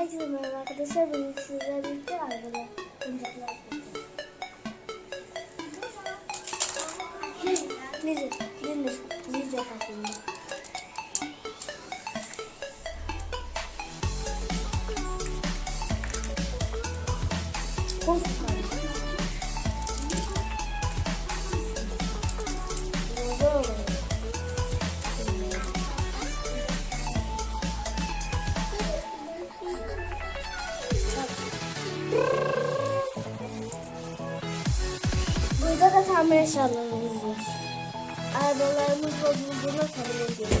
Herkese merhaba arkadaşlar. Bugün sizlerle birlikte arabalar. oyuncaklar. Neyse, dinle. Ninja kapımda. Of da tamir eşyalarımız var. Arabalarımız bozulduğunda tamir ediyoruz.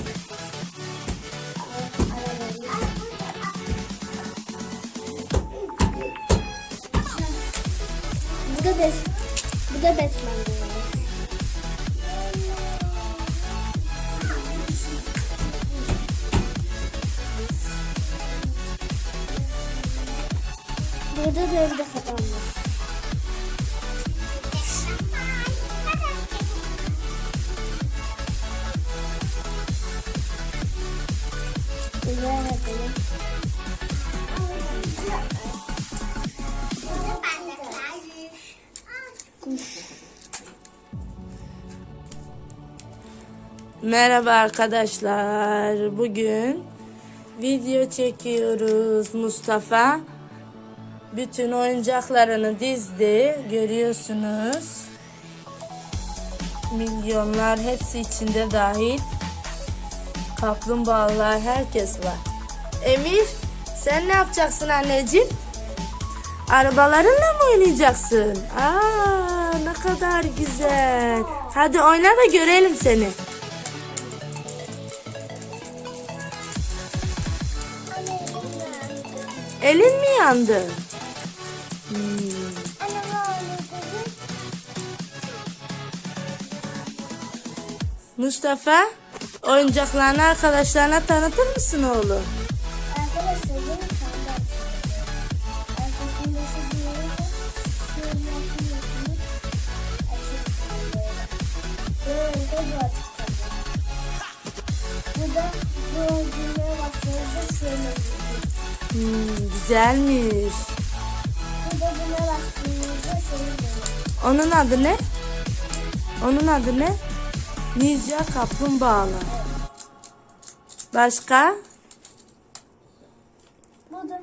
Bu da bes, bu da Batman diyorlar. Burada da evde adam. Merhaba arkadaşlar. Bugün video çekiyoruz. Mustafa bütün oyuncaklarını dizdi. Görüyorsunuz. Milyonlar hepsi içinde dahil. Kaplumbağalar herkes var. Emir sen ne yapacaksın anneciğim? Arabalarınla mı oynayacaksın? Aa ne kadar güzel. Hadi oyna da görelim seni. Elin mi yandı? Hmm. Mustafa, oyuncaklarını arkadaşlarına tanıtır mısın oğlum? Hmm, güzelmiş. Onun adı ne? Onun adı ne? Ninja kaplumbağalar. Başka? Bu da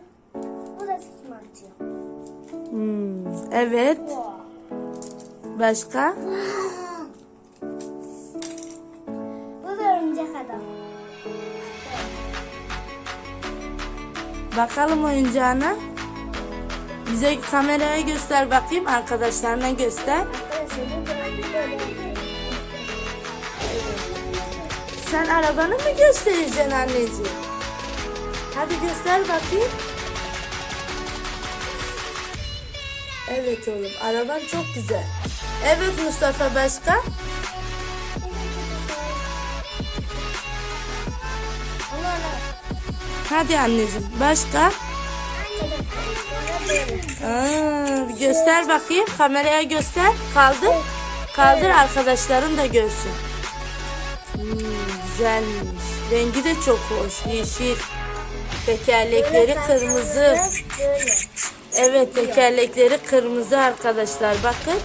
bu da atıyor. Hmm, evet. Başka? Bu da örümcek adam. Bakalım oyuncağına. Bize kameraya göster bakayım. Arkadaşlarına göster. Arkadaşlar Sen arabanı mı göstereceksin anneciğim? Hadi göster bakayım. Evet oğlum araban çok güzel. Evet Mustafa başka? Hadi anneciğim başka? Aa, göster bakayım. Kameraya göster. Kaldır. Kaldır arkadaşların da görsün. Güzelmiş. Rengi de çok hoş. Yeşil. Tekerlekleri kırmızı. Evet tekerlekleri kırmızı arkadaşlar. Bakın.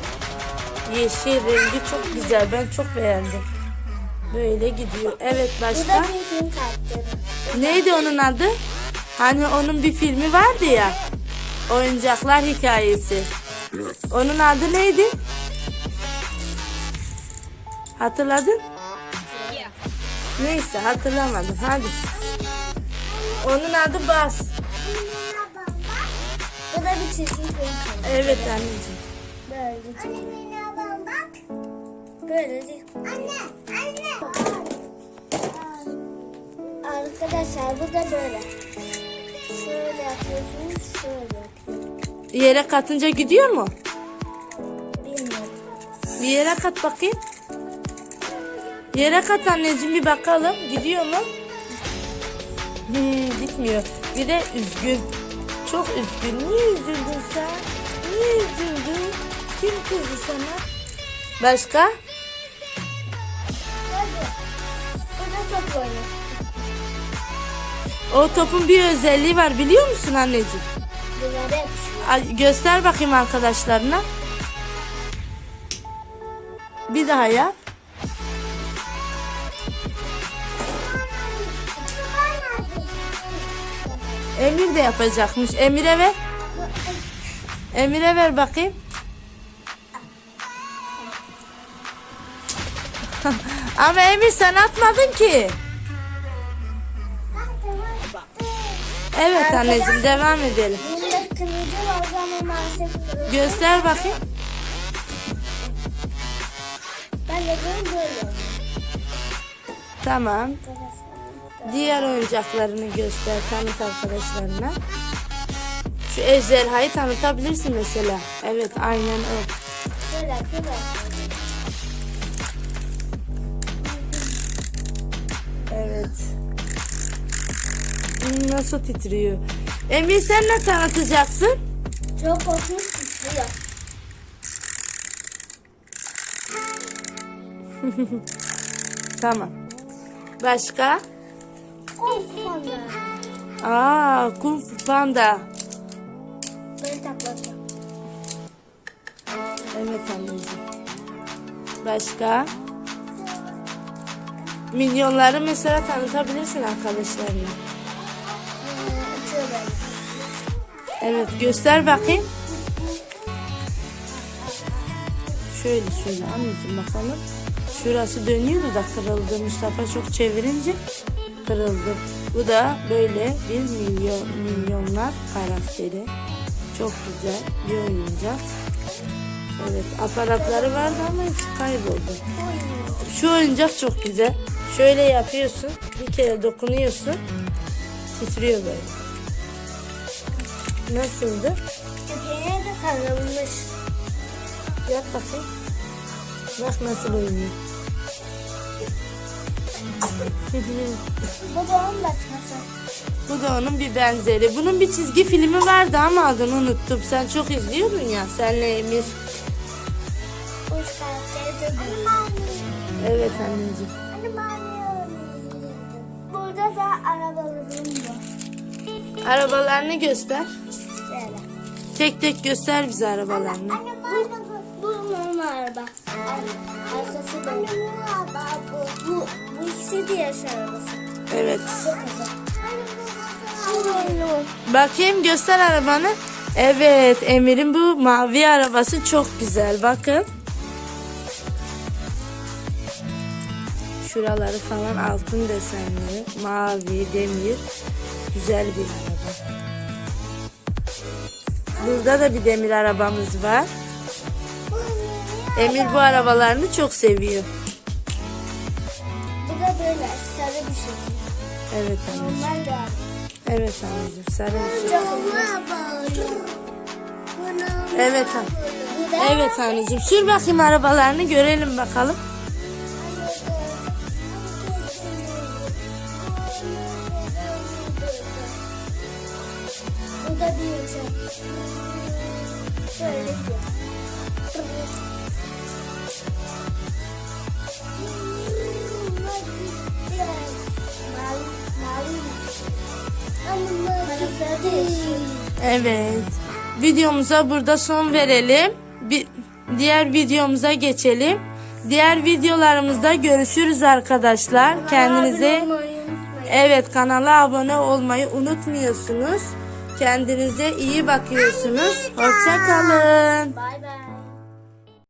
Yeşil rengi çok güzel. Ben çok beğendim. Böyle gidiyor. Evet başka? Neydi onun adı? Hani onun bir filmi vardı ya. Oyuncaklar hikayesi. Onun adı neydi? Hatırladın? Neyse hatırlamadım. Hadi. Onun adı Bas. Bu da bir çizgi film. Evet anneciğim. Böyle çizgi. Böyle değil. Anne, anne. Arkadaşlar bu da böyle. Şöyle yapıyorsunuz, şöyle. Yere katınca gidiyor mu? Bilmiyorum. Bir yere kat bakayım. Yere kat anneciğim bir bakalım. Gidiyor mu? Hmm, gitmiyor. Bir de üzgün. Çok üzgün. Niye üzüldün sen? Niye üzüldün? Kim kızdı sana? Başka? O topun bir özelliği var biliyor musun anneciğim? Ay, Göster bakayım arkadaşlarına. Bir daha yap. Emir de yapacakmış. Emir'e ver. Emir'e ver bakayım. Ama Emir sen atmadın ki. Evet anneciğim devam edelim. Göster bakayım. Ben de böyle böyle. Tamam. Diğer oyuncaklarını göster, tanıt arkadaşlarına. Şu ejderhayı tanıtabilirsin mesela. Evet, aynen o. Böyle böyle. Evet. Hmm, Nasıl titriyor? Emir sen ne tanıtacaksın? Çok korkmuş titriyor. Tamam. Başka? Korkmadı. Aa, Kung Fu Panda. Evet anneciğim. Başka? Milyonları mesela tanıtabilirsin arkadaşlarına. Evet göster bakayım. Şöyle şöyle anneciğim bakalım. Şurası dönüyordu da kırıldı. Mustafa çok çevirince kırıldı. Bu da böyle bir milyon milyonlar karakteri. Çok güzel bir oyuncak. Evet aparatları vardı ama hepsi kayboldu. Şu oyuncak çok güzel. Şöyle yapıyorsun. Bir kere dokunuyorsun. Titriyor böyle. Nasıldı? Köpeğine de sarılmış. Yap bakayım. Bak nasıl oynuyor. Bu da onun başkası. Bu da onun bir benzeri. Bunun bir çizgi filmi vardı ama adını unuttum. Sen çok izliyordun ya. Senle Emir. Bu. Evet anneciğim. Burada da arabalarım var. Arabalarını göster. Şöyle. Tek tek göster bize arabalarını. Bu, bu araba. Arkası da. Bu, bu, bu ikisi de yaş arabası. Evet. Bakayım göster arabanı. Evet Emir'in bu mavi arabası çok güzel. Bakın. Şuraları falan altın desenli. Mavi, demir. Güzel bir araba. Burada da bir demir arabamız var. Emir bu arabalarını çok seviyor. Bu da böyle sarı bir şey. Evet anneciğim. De Evet anneciğim. Sarı bir şey. Evet an- Bu da Evet anneciğim. Sür bakayım arabalarını görelim bakalım. Bu da bir uçak. Şöyle gidiyor. Evet. Videomuza burada son verelim. Bir, diğer videomuza geçelim. Diğer videolarımızda görüşürüz arkadaşlar. Kendinize evet kanala abone olmayı unutmuyorsunuz. Kendinize iyi bakıyorsunuz. Hoşça kalın. Bay bay.